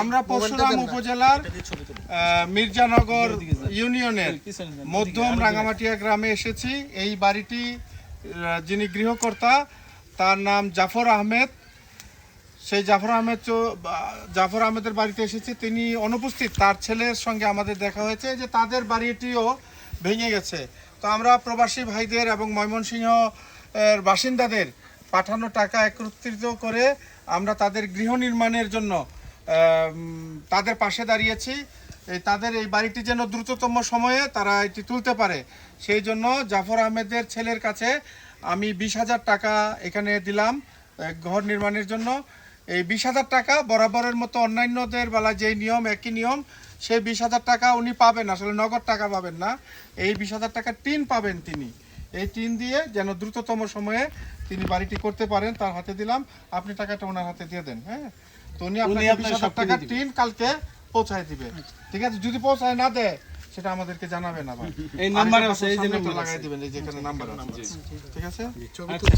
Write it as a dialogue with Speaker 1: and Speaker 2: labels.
Speaker 1: আমরা পরশুরাম উপজেলার মির্জানগর ইউনিয়নের মধ্যম রাঙামাটিয়া গ্রামে এসেছি। এই বাড়িটি যিনি গৃহকর্তা তার নাম জাফর আহমেদ। সেই জাফর আহমেদ জাফর আহমেদের বাড়িতে এসেছি। তিনি অনুপস্থিত। তার ছেলের সঙ্গে আমাদের দেখা হয়েছে। যে তাদের বাড়িটিও ভেঙে গেছে। তো আমরা প্রবাসী ভাইদের এবং ময়মনসিংহ এর বাসিন্দাদের পাঠানো টাকা একত্রিত করে আমরা তাদের গৃহ নির্মাণের জন্য তাদের পাশে দাঁড়িয়েছি। এই তাদের এই বাড়িটি যেন দ্রুততম সময়ে তারা এটি তুলতে পারে। সেই জন্য জাফর আহমেদের ছেলের কাছে আমি বিশ হাজার টাকা এখানে দিলাম ঘর নির্মাণের জন্য। এই বিশ হাজার টাকা বরাবরের মতো অন্যান্যদের বেলা যেই নিয়ম, একই নিয়ম, সেই বিশ হাজার টাকা উনি পাবেন। আসলে নগদ টাকা পাবেন না। এই বিশ হাজার টাকা টিন পাবেন তিনি। এই টিন দিয়ে যেন দ্রুততম সময়ে তিনি বাড়িটি করতে পারেন তার হাতে দিলাম। আপনি টাকাটা ওনার হাতে দিয়ে দেন হ্যাঁ? তো উনি আপনাকে
Speaker 2: সব
Speaker 1: টাকার টিন কালকে পৌঁছায় দিবে। ঠিক আছে? যদি পৌঁছায় না দেয় সেটা আমাদেরকে জানাবেন আবার।
Speaker 2: এই নাম্বার আছে, এই যে নাম্বার
Speaker 1: লাগাই। দিবেন এই যেখানে নাম্বার আছে। ঠিক আছে?
Speaker 2: আচ্ছা